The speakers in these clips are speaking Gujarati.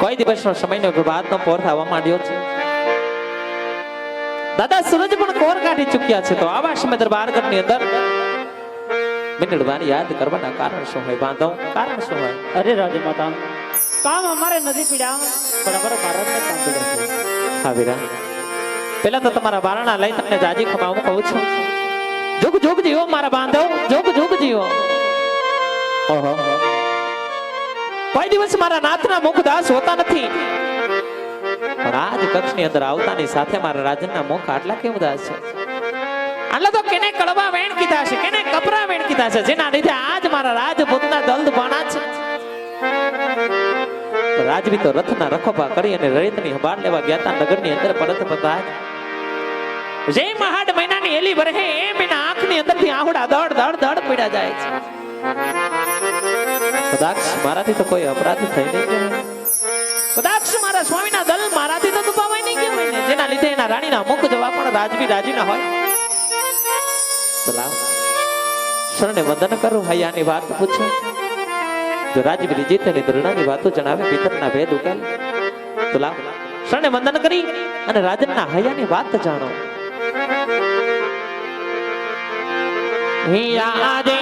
કોઈ દિવસનો સમયનો વિવાદનો પોર થવા માંડ્યો છે? દાદા સૂરજ પણ કોર કાઢી ચૂક્યા છે. તો આવા સમય દરબારગઢની અંદર મિનડવાર યાદ કરવાના કારણ શું હોય? બાંધો કારણ શું હોય? અરે રાજે માતા કામ અમારે નથી પીડ્યા પણ અમારે ને કામ પીડ્યા હા વીરા પેલા તો તમારા બારણા લઈ તમને જાજી ખમાવું કહું છું. જોગ જોગ જીવો મારા બાંધવ જોગ જોગ જીવો. ઓહો. કોઈ દિવસ મારા નાથના મુખ દાસ હોતા નથી. આજ કક્ષની અંદર આવતાની સાથે મારા રાજનના મુખ આટલા કેમ ઉદાસ છે? આટલા તો કેને કડવા વેણ કીધા છે કેને કપરા વેણ કીધા છે જેના લીધે આજ મારા રાજપૂતના દલ્દ બાણા છે. રાજવી તો રથના રખોપા કરી અને રૈતની હબાર લેવા ગયા તા નગરની અંદર પરત પધાર. જે મહાડ મહિનાની એલી વરહે એમ એના આંખની અંદરથી આહુડા દડ દડ દડ પીડા જાય છે. કદાચ મારાથી તો કોઈ અપરાધ થઈ નહીં કદાચ મારા સ્વામીના દલ મારાથી તો દુભાવાય નહીં ને, જેના લીધે એના રાણીના મુખ જવા પણ રાજવી રાજીના હોય. શરણે વંદન કરું હૈયાની વાત પૂછો. જો રાજવીર જીતની દૃઢની વાતો જણાવે, પિતરના ભેદ ઉકેલ. તો લાવ. શરણે વંદન કરી અને રાજનના હૈયાની વાત જાણો. હિયા દે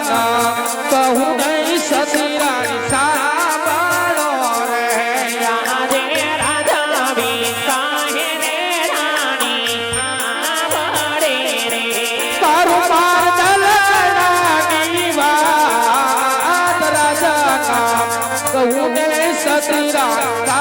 રજના કહું નહીં સતી રાણી સારા બાળો રે યાદે રાજાવી કાહે રે રાણી આવડે રે તારું પાર દલડાની વાત રાજા કહું ને સતીરા તારા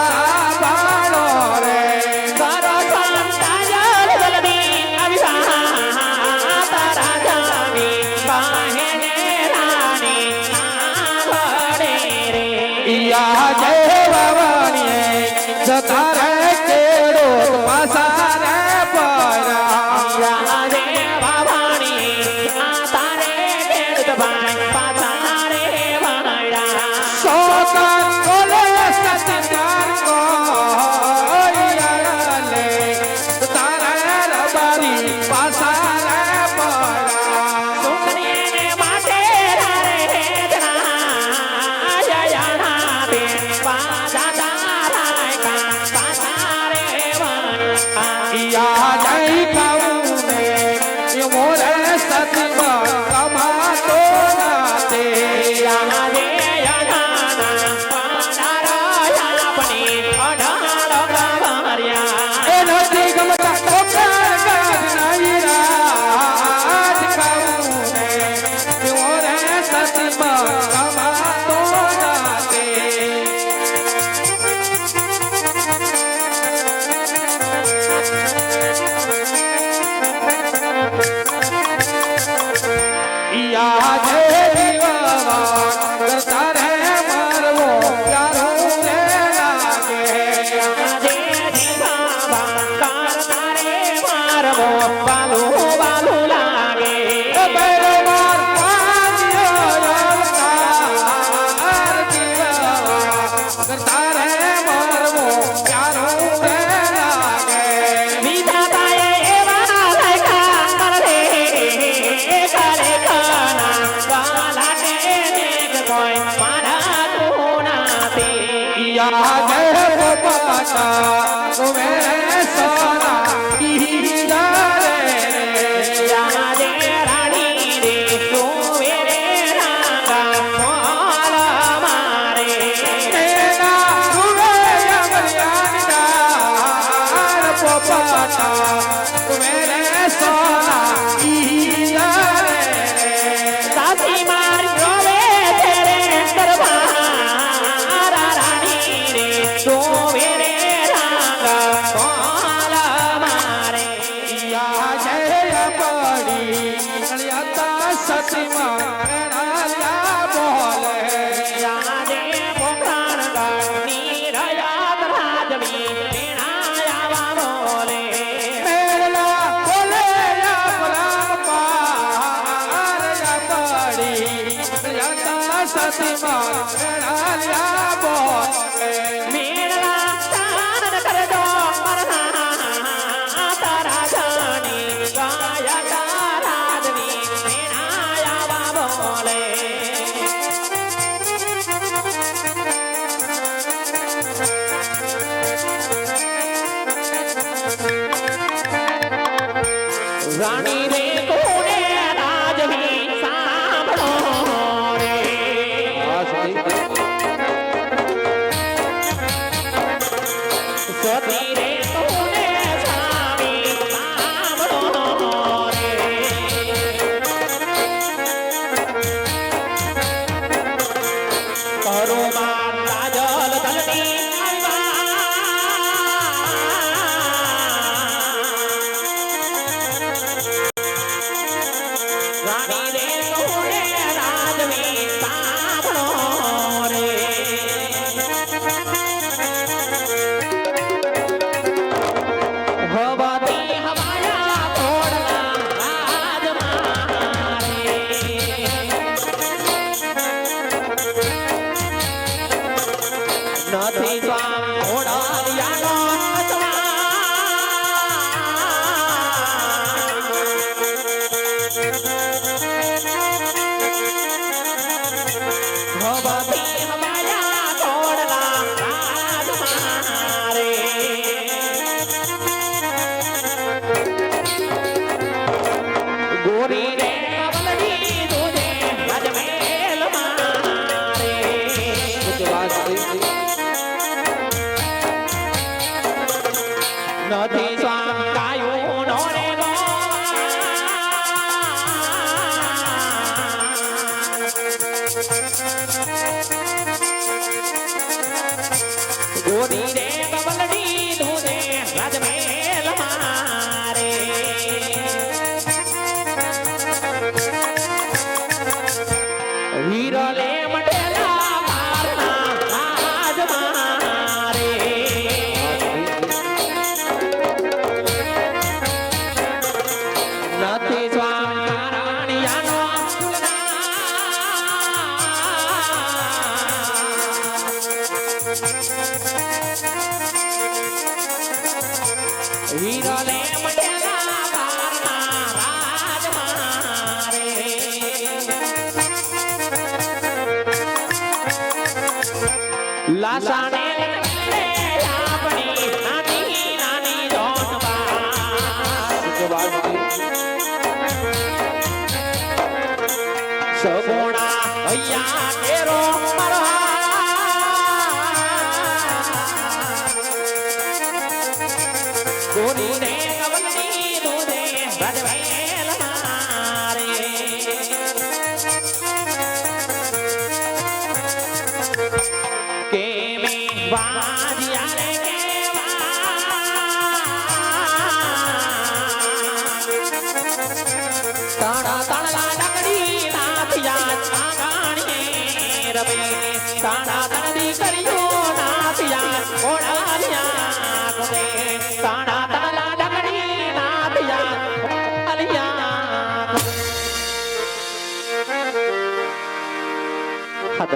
તાણા તણદી કર્યો નાથિયા ઓળાલિયા ગમે તાણા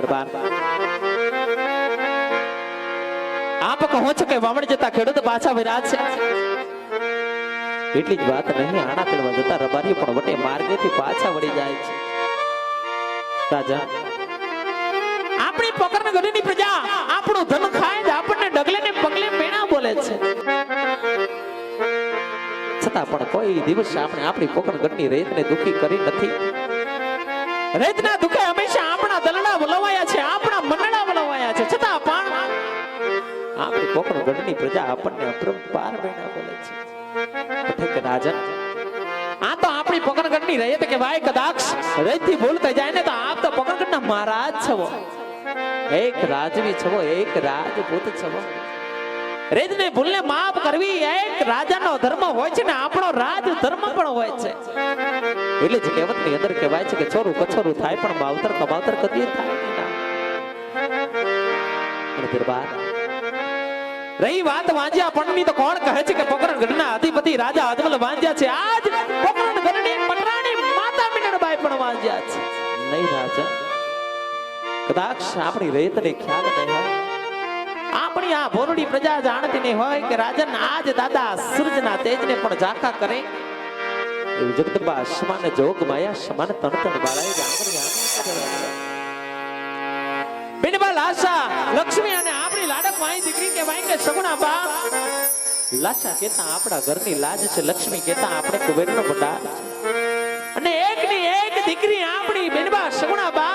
દરબાર આપ કહો છો કે વામણ જતા ખેડૂત પાછા વિરાજ છે. એટલી જ વાત નહીં આણા તેડવા જતા રબારી પણ વટે માર્ગેથી પાછા વળી જાય છે. રાજા, આપણી પોકરણ ગઢની પ્રજા, આપણું ધન ખાય જ આપણને ડગલે ને પગલે મેણા બોલે છે. છતાં પણ કોઈ દિવસ આપણે આપણી પોકણ ગઢની રેતને દુખી કરી નથી. રેતના દુખે હંમેશા આપણા છે, આપણા મંડળા વલવાયા છે. છતાં પણ આપણી કોકણ ગઢની પ્રજા આપણને અપરંપાર બેના બોલે છે. ઠીક રાજન, આ તો આપણી પકડગઢની રયત કે ભાઈ કદાચ રહીથી ભૂલ જાય ને તો આપ તો પકડગઢના મહારાજ છો. એક રાજવી છો, એક રાજપૂત છો. રેજને ભૂલને માફ કરવી એક રાજાનો ધર્મ હોય છે ને આપણો રાજ ધર્મ પણ હોય છે. એટલે જ કહેવતની અંદર કહેવાય છે કે છોરું કછોરું થાય પણ માવતર કમાવતર કદી થાય દરબાર. રહી વાત વાંજ્યા, પણની તો કોણ કહે છે કે પોકરણ ગઢના અધિપતિ રાજા અજમલ વાંજ્યા છે? આજ પોકરણ ગઢની પટરાણી માતા મીનળબાઈ પણ વાંજ્યા છે. નહીં રાજા, કદાચ આપણી રેતને ખ્યાલ નહીં હોય. આપણી આ ભોરડી પ્રજા જાણતી નહીં હોય કે રાજન આજ દાદા સૂરજના તેજને પણ ઝાંખા કરે. જગદંબા સમાન જોગ માયા સમાન તણ તણ બાળાએ જાંગરી આંગળી બેનબા લક્ષ્મી અને આપણી લાડક માઈ દીકરી કે ભાઈ કે સગુણા બા લાશા કેતા આપણા ઘરની લાજ છે, લક્ષ્મી કેતા આપણે કુબેરનો ભંડાર. અને એકની એક દીકરી આપણી બેનબા સગુણા બા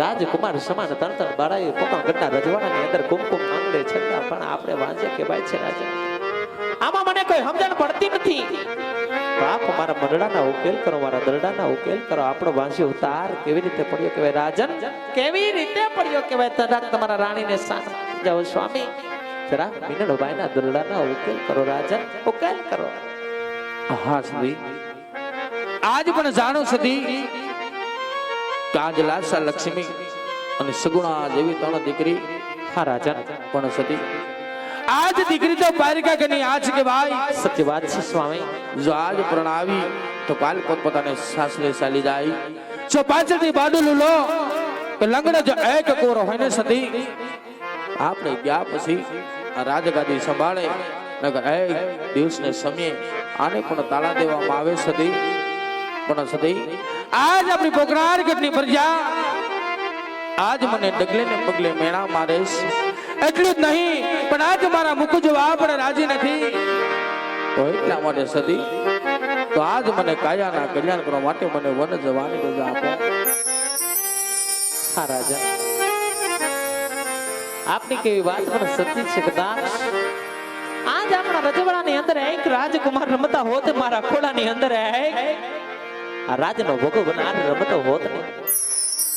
રાજકુમાર સમાન તરત બાળાએ પોકણ ગઢના રજવાડાની અંદર કુમકુમ માંગલે છતાં પણ આપણે વાંચે કે ભાઈ છે રાજા. કોઈ સમજણ પડતી નથી. બાપ મારા મંડળાના ઉકેલ કરો મારા દરડાના ઉકેલ કરો. આપણો વાંસી ઉતાર કેવી રીતે પડ્યો કહેવાય? રાજન? કેવી રીતે પડ્યો કહેવાય? તરાક તમારા રાણીને સાથ જાઓ સ્વામી. જરા મીનળબાઈના દરડાના ઉકેલ કરો રાજન. ઉકેલ કરો. હા સુધી આજ પણ જાણો સતી કે આજ લાસા લક્ષ્મી અને સગુણા જેવી ત્રણ દીકરી. હા રાજન. પણ સતી આજ દીકરી તો પારિકા કની આજ કે ભાઈ? સત્ય વાત છે સ્વામી. જો આજ પ્રણાવી તો કાલ પોતપોતાને સાસરે ચાલી જાય. જો પાછળથી બાડુલું લો કે લંગડા જો એક કોરો હોય ને સતી. આપણે ગયા પછી આ રાજગાદી સંભાળે નગર એક દિવસને સમયે આને પણ તાળા દેવામાં આવે સતી. પણ સતી આજ આપણી પોકરાર કેટલી પ્રજા આજ મને ડગલે ને પગલે મેળા મારે એટલું જ નહીં પણ આજ મારા મુખ જોવા પણ રાજી નથી. તો એટલા માટે સદી તો આજ મને કાયાના કલ્યાણ કરવા માટે મને વન જવાની રજા આપો. હા રાજા. આપની કેવી વાત પણ સત્ય છે કદાચ આજ આપણા રજવાડાની અંદર એક રાજકુમાર રમતા હોત મારા ખોળાની અંદર એક. આ રાજનો ભોગો બનાર રમતો હોત ને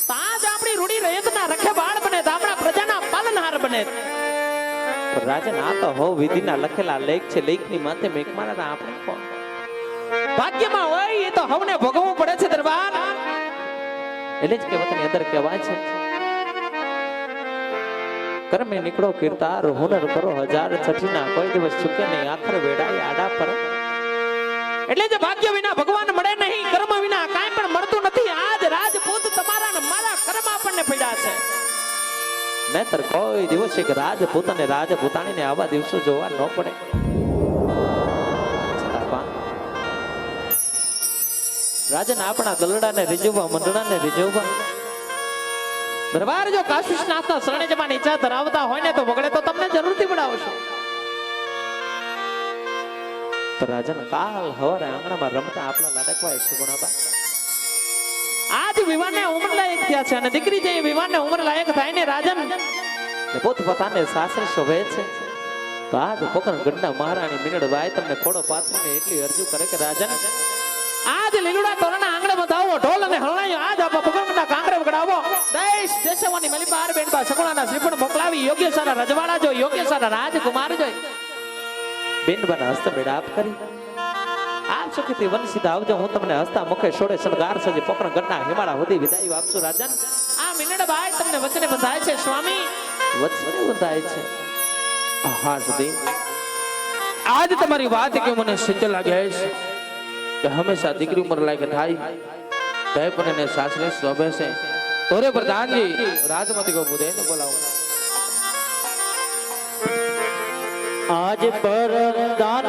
તો આજ આપણી રૂડી રયતના રખે બાળ બને તો આપણા પ્રજાના પાલનહાર બને. રાજન આ તો હો વિધિના લખેલા લેખ છે, લેખની માથે મેક મારા આપણે કોણ? ભાગ્યમાં હોય એ તો હવને ભોગવવું પડે છે દરબાર. એટલે જ કહેવતની અંદર કહેવાય છે, કર્મે નીકળો કીર્તાર, હુનર કરો હજાર છઠીના કોઈ દિવસ ચૂકે નહીં, આખર વેડાય આડા પર. એટલે જે ભાગ્ય વિના ભગવાન મળે નહીં, કર્મ વિના કાંઈ પણ મળતું નથી. આજ રાજપૂત તમારા મારા કર્મ આપણને પડ્યા છે. નહીતર કોઈ દિવસ એક રાજપૂત અને રાજપૂતાણીને આવા દિવસો જોવા ન પડે. રાજન આપણા ગલડાને રીઝવવા, મંડળાને રીઝવવા. દરબાર જો કાશીનાથના શરણે જવાની ઈચ્છા ધરાવતા હોય ને તો વગડે તો તમને જરૂરથી પડાવશો તો રાજન કાલ હવારે આંગણામાં રમતા આપણા લાડકવાય સુગુણાબા. આજ વિવાહને ઉંમર લાયક થયા છે અને દીકરી જે વિવાહને ઉંમર લાયક થાય ને રાજન પોત પોતાને સાસરે શોભે છે. તો આજ પોકરણ ગઢના મહારાણી મિનળ બાઈ તમને ખોડો પાથરીને એટલી અરજુ કરે કે રાજન આજ લીલુડા તોરણા આંગણે બતાવો ઢોલ અને હલણાયો આજ આપા ભગવાનના કાંગરે વગડાવો. દેશ દેશવાની મલી બાર બેનબા સગુણાના શ્રીફળ મોકલાવી યોગ્ય સારા રજવાડા જો યોગ્ય સારા રાજકુમાર જોઈ. બેનબાના હસ્ત મેળાપ કરી. સુખીથી વંશિત આવજો હું તમને હસતા મુખે છોડે શણગાર સજે પકડ ગણના હિમાળા સુધી વિદાય આપશું રાજન આ મિનડ બાય તમને વચને બંધાય છે, સ્વામી? વચને બંધાય છે? હા સુધી. આજ તમારી વાત કે મને સત્ય લાગે છે કે હંમેશા દીકરી ઉંમર લાયક થાય. તે પણ સાસરે શોભે છે. તોરે પ્રધાનજી રાજમતી કો દે બોલાવો. આજ પર દાન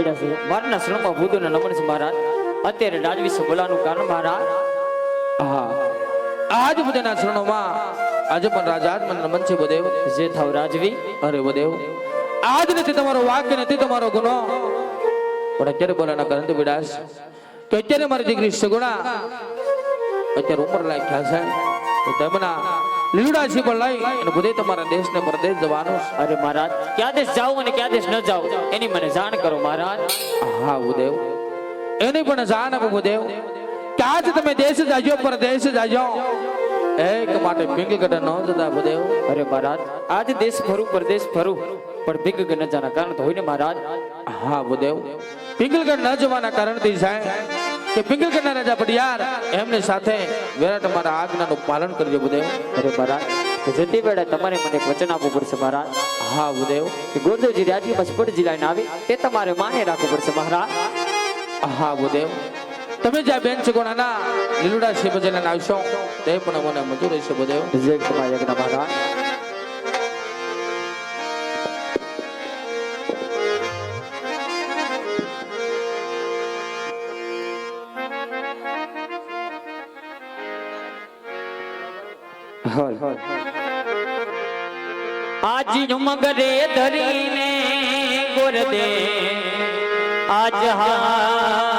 પડ્યા છે. મારના શરણમાં બુદ્ધને નમન છે મહારાજ. અત્યારે રાજવી છે બોલાનું કારણ મહારાજ. હા. આજ બધાના શરણોમાં આજે પણ રાજા જ મને નમન છે બદેવ જે થાવ રાજવી. અરે બદેવ આજ નથી તમારો વાક્ય નથી તમારો ગુનો. પણ અત્યારે બોલાના કારણ વિડાસ તો અત્યારે મારી દીકરી સગુણા અત્યારે ઉંમર લાયક થયા છે. તો તેમના લીલુડાસી પણ લઈ. અને બધે તમારા દેશને પરદેશ જવાનું અરે મહારાજ ક્યાં દેશ જાઉં અને ક્યાં દેશ ન જાઉં એની મને જાણ કરો મહારાજ. હા ઉદેવ. એની પણ જાણ આપો ઉદેવ. કે આજ તમે દેશ જાજો પરદેશ જાજો. એક માટે પિંગલગઢ ન જતા ઉદેવ. અરે મહારાજ આજ દેશ ફરું પરદેશ ફરું. પણ ભીગ ન જવાના કારણ તો હોય ને મહારાજ? હા બુદેવ પિંગલગઢ ન જવાના કારણથી સાહેબ કે પિંગલગઢના રાજા પડિયાર એમની સાથે વિરાટ મારા આજ્ઞાનું પાલન કરજો બુદેવ અરે મહારાજ જતી વેળા તમારે મને એક વચન આપવું પડશે મહારાજ. હા બુદેવ કે ગોરદેવજી રાજ્યમાં સ્પટ જિલ્લાને આવે તે તમારે માને રાખવું પડશે મહારાજ. હા બુદેવ તમે જ્યાં બેન ચકોણાના લીલુડા શિવ ભજન આવશો તે પણ મને મંજૂર રહેશે બુદેવ જય યજ્ઞ મહારાજ. આજી મગરે ધરીને ગોરદે આજ હાલીલા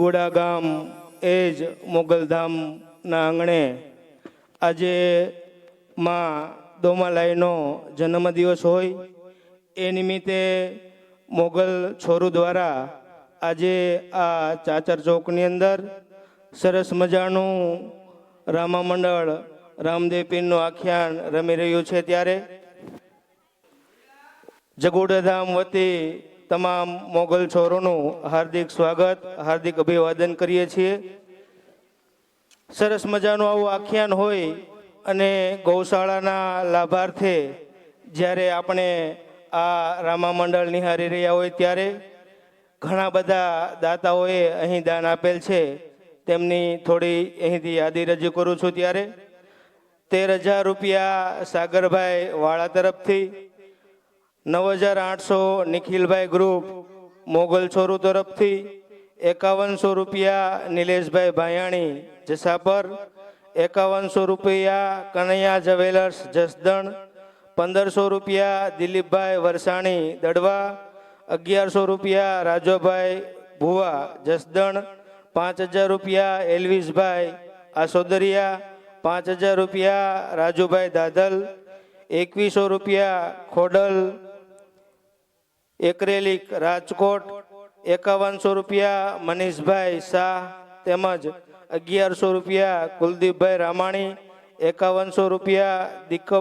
જગોડા ગામ એ જ મોગલધામના આંગણે આજે માં દોમાલાઈનો જન્મદિવસ હોય. એ નિમિત્તે મોગલ છોરું દ્વારા આજે આ ચાચર ચોકની અંદર સરસ મજાનું રામા મંડળ રામદેવ પીરનું આખ્યાન રમી રહ્યું છે ત્યારે. જગોડાધામ વતી તમામ મોગલ છોરોનું હાર્દિક સ્વાગત, હાર્દિક અભિવાદન કરીએ છીએ. સરસ મજાનું આવું આખ્યાન હોય અને ગૌશાળાના લાભાર્થે જ્યારે આપણે આ રામા મંડળ નિહાળી રહ્યા હોય ત્યારે ઘણા બધા દાતાઓએ અહીં દાન આપેલ છે. તેમની થોડી અહીંથી યાદી રજૂ કરું છું ત્યારે. તેર હજાર રૂપિયા સાગરભાઈ વાળા તરફથી નવ હજાર આઠસો નિખિલભાઈ ગ્રુપ મોગલ છોરુ તરફથી એકાવનસો રૂપિયા નિલેશભાઈ ભાયાણી જસાપર, એકાવનસો રૂપિયા કનૈયા જવેલર્સ જસદણ, પંદરસો રૂપિયા દિલીપભાઈ વરસાણી દડવા, અગિયારસો રૂપિયા રાજોભાઈ ભુવા જસદણ, પાંચ હજાર રૂપિયા એલવીસભાઈ આસોદરિયા, પાંચ હજાર રૂપિયા રાજુભાઈ દાદલ, એકવીસો રૂપિયા ખોડલ એકરેલિક રાજકોટ એકાવનસો રૂપિયા, મનીષભાઈ શાહ તેમજ અગિયારસો રૂપિયા, કુલદીપભાઈ રામાણી, એકાવનસો રૂપિયા, દીકપ,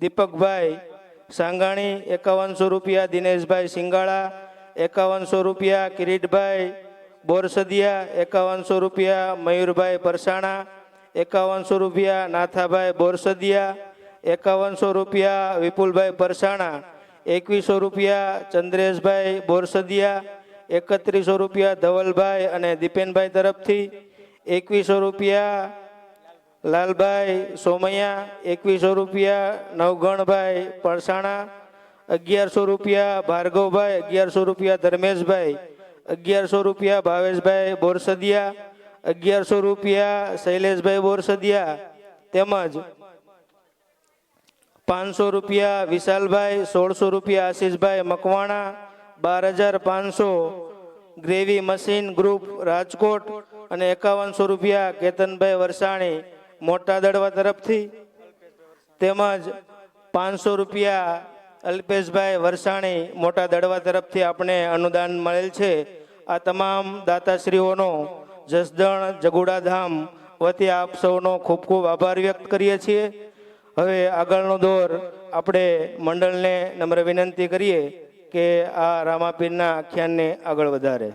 દીપકભાઈ સાંગાણી, એકાવનસો રૂપિયા, દિનેશભાઈ સિંગાળા, એકાવનસો રૂપિયા, કિરીટભાઈ બોરસદિયા, એકાવનસો રૂપિયા, મયુરભાઈ પરસાણા, એકાવનસો રૂપિયા, નાથાભાઈ બોરસદિયા, એકાવનસો રૂપિયા, વિપુલભાઈ પરસાણા એકવીસો રૂપિયા ચંદ્રેશભાઈ બોરસદિયા, એકત્રીસો રૂપિયા ધવલભાઈ અને દીપેનભાઈ તરફથી, એકવીસો રૂપિયા લાલભાઈ સોમૈયા, એકવીસો રૂપિયા નવગણભાઈ પરસાણા, અગિયારસો રૂપિયા ભાર્ગવભાઈ, અગિયારસો રૂપિયા ધર્મેશભાઈ, અગિયારસો રૂપિયા ભાવેશભાઈ બોરસદિયા, અગિયારસો રૂપિયા શૈલેષભાઈ બોરસદિયા તેમજ પાંચસો રૂપિયા વિશાલભાઈ, સોળસો રૂપિયા આશીષભાઈ મકવાણા, બાર હજાર પાંચસો ગ્રેવી મશીન ગ્રુપ રાજકોટ અને એકાવનસો રૂપિયા કેતનભાઈ વરસાણી મોટા દડવા તરફથી. તેમજ પાંચસો રૂપિયા અલ્પેશભાઈ વરસાણી મોટા દડવા તરફથી આપણે અનુદાન મળેલ છે. આ તમામ દાતાશ્રીઓનો જસદણ, જગુડાધામ વતી આપ સૌનો ખૂબ ખૂબ આભાર વ્યક્ત કરીએ છીએ. હવે આગળનો દોર આપણે મંડળને નમ્ર વિનંતી કરીએ કે આ રામાપીરના આખ્યાનને આગળ વધારે.